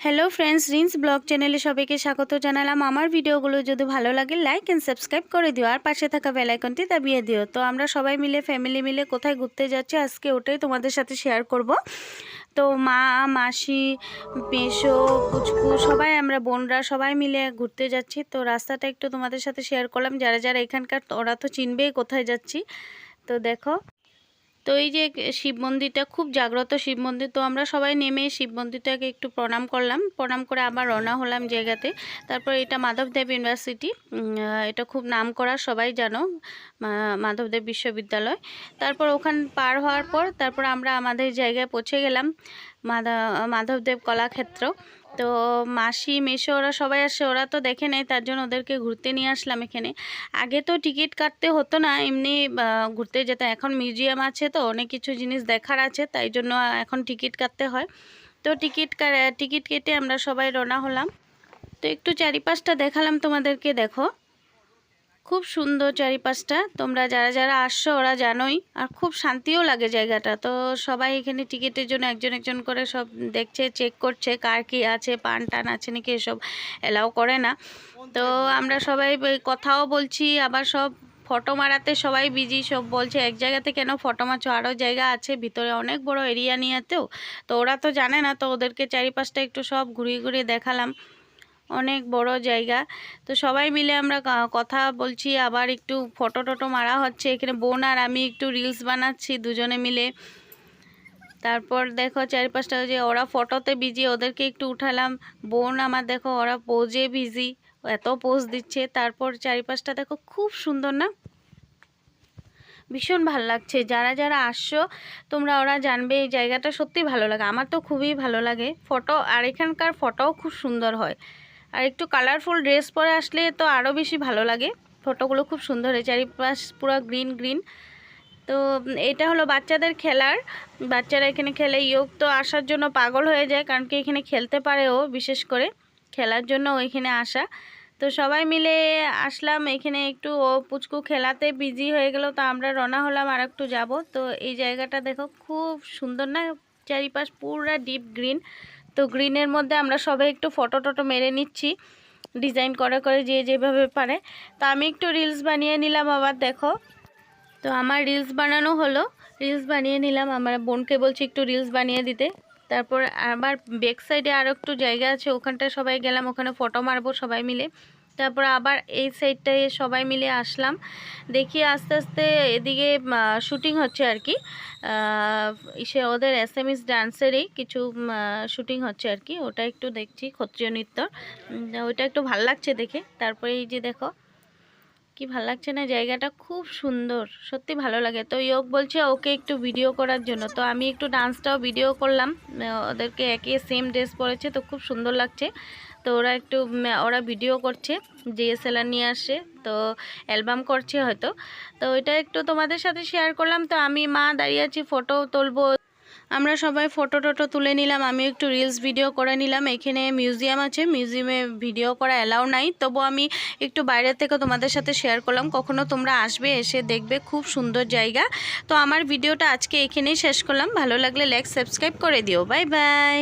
Hello friends rinse blog চ্যানেলে সবাইকে স্বাগত জানালাম। আমার ভিডিওগুলো যদি ভালো লাগে লাইক অ্যান্ড সাবস্ক্রাইব করে দিও। আর পাশে থাকা বেল আইকনটি দাবিয়ে দিও। তো আমরা সবাই মিলে ফ্যামিলি মিলে কোথায় ঘুরতে যাচ্ছি, আজকে ওটাই তোমাদের সাথে শেয়ার করব। তো মা, মাসি, পেশো, পুচকু, সবাই আমরা, বোনরা সবাই মিলে ঘুরতে যাচ্ছি। তো রাস্তাটা একটু তোমাদের সাথে শেয়ার করলাম। যারা যারা এখানকার, ওরা তো চিনবেই কোথায় যাচ্ছি। তো দেখো। তো এই যে শিব মন্দিরটা, খুব জাগ্রত শিব মন্দির, তো আমরা সবাই নেমে শিব মন্দিরটাকে একটু প্রণাম করলাম। প্রণাম করে আবার রওনা হলাম জায়গাতে। তারপর এটা মাধবদেব ইউনিভার্সিটি এটা খুব নাম করা সবাই জানো মাধবদেব বিশ্ববিদ্যালয়। তারপর ওখান পার হওয়ার পর, তারপর আমরা আমাদের জায়গায় পৌঁছে গেলাম মাধবদেব কলাক্ষেত্র। তো মাসি মেশো ওরা সবাই আসে। ওরা তো দেখে নেয়, তার জন্য ওদেরকে ঘুরতে নিয়ে আসলাম এখানে। আগে তো টিকিট কাটতে হতো না, এমনি ঘুরতে যেতে। এখন মিউজিয়াম আছে তো, অনেক কিছু জিনিস দেখার আছে, তাই জন্য এখন টিকিট কাটতে হয়। তো টিকিট টিকিট কেটে আমরা সবাই রওনা হলাম। তো একটু চারিপাশটা দেখালাম তোমাদেরকে, দেখো। খুব সুন্দর চারিপাশটা। তোমরা যারা যারা আসছো, ওরা জানোই। আর খুব শান্তিও লাগে জায়গাটা। তো সবাই এখানে টিকিটের জন্য একজন একজন করে সব দেখছে চেক করছে, কার কি আছে, পান টান আছে নাকি এসব এলাও করে না। তো আমরা সবাই কথাও বলছি, আবার সব ফটো মারাতে সবাই বিজি সব বলছে, এক জায়গাতে কেন ফটো মারছো? আরও জায়গা আছে, ভিতরে অনেক বড় এরিয়া নিয়েতেও তো ওরা তো জানে না, তো ওদেরকে চারিপাশটা একটু সব ঘুরিয়ে ঘুরিয়ে দেখালাম। অনেক বড় জায়গা। তো সবাই মিলে আমরা কথা বলছি, আবার একটু ফটো টটো মারা হচ্ছে। এখানে বোন আর আমি একটু রিলস বানাচ্ছি দুজনে মিলে। তারপর দেখো চারিপাশটা যে ওরা ফটোতে বিজি ওদেরকে একটু উঠালাম। বোন আমার দেখো, ওরা পোজে বিজি এত পোজ দিচ্ছে। তারপর চারিপাশটা দেখো খুব সুন্দর না? ভীষণ ভালো লাগছে। যারা যারা আসছো, তোমরা ওরা জানবে এই জায়গাটা সত্যি ভালো লাগে। আমার তো খুবই ভালো লাগে। ফটো, আর এখানকার ফটোও খুব সুন্দর হয়। আর একটু কালারফুল ড্রেস পরে আসলে তো আরও বেশি ভালো লাগে। ফটোগুলো খুব সুন্দর হয় চারিপাশ পুরো গ্রিন গ্রিন তো এটা হলো বাচ্চাদের খেলার। বাচ্চারা এখানে খেলে, ইয়োগ তো আসার জন্য পাগল হয়ে যায়, কারণ কি এখানে খেলতে পারে ও বিশেষ করে। খেলার জন্য ওইখানে আসা। তো সবাই মিলে আসলাম, এখানে একটু ও পুচকু খেলাতে বিজি হয়ে গেল, তো আমরা রওনা হলাম আর একটু যাব। তো এই জায়গাটা দেখো, খুব সুন্দর না? চারিপাশ পুরা ডিপ গ্রিন তো গ্রিনের মধ্যে আমরা সবাই একটু ফটো টটো মেরে নিচ্ছি, ডিজাইন করে করে যে যেভাবে পারে। তো আমি একটু রিলস বানিয়ে নিলাম আবার, দেখো। তো আমার রিলস বানানো হলো, রিলস বানিয়ে নিলাম। আমার বোনকে বলছি একটু রিলস বানিয়ে দিতে। তারপর আবার ব্যাক সাইডে আরও একটু জায়গা আছে, ওখানটায় সবাই গেলাম, ওখানে ফটো মারবো সবাই মিলে। তারপর আবার এই সাইডটায় সবাই মিলে আসলাম। দেখি আস্তে আস্তে এদিকে শুটিং হচ্ছে আর কি। সে ওদের এস এম ইস ডান্সেরই কিছু শুটিং হচ্ছে আর কি। ওটা একটু দেখছি, ক্ষত্রিয় নৃত্য। ওইটা একটু ভালো লাগছে দেখে। তারপরে এই যে দেখো কি ভালো লাগছে না? জায়গাটা খুব সুন্দর, সত্যি ভালো লাগে। তো ইয়োগ বলছে ওকে একটু ভিডিও করার জন্য। তো আমি একটু ডান্সটাও ভিডিও করলাম। ওদেরকে একই সেম ড্রেস পরেছে, তো খুব সুন্দর লাগছে। তো ওরা একটু ওরা ভিডিও করছে ডিএসএলআর নিয়ে আসে, তো অ্যালবাম করছে হয়তো। তো ওইটা একটু তোমাদের সাথে শেয়ার করলাম। তো আমি মা দাঁড়িয়ে আছি ফটো তুলবো। আমরা সবাই ফটো টটো তুলে নিলাম, আমি একটু রিলস ভিডিও করে নিলাম, এখানে মিউজিয়াম আছে মিউজিয়ামে ভিডিও করা অ্যালাউ নাই, তবু আমি একটু বাইরে থেকে তোমাদের সাথে শেয়ার করলাম, কখনো তোমরা আসবে, এসে দেখবে, খুব সুন্দর জায়গা। তো আমার ভিডিওটা আজকে এখানেই শেষ করলাম, ভালো লাগলে লাইক সাবস্ক্রাইব করে দিও বাই বাই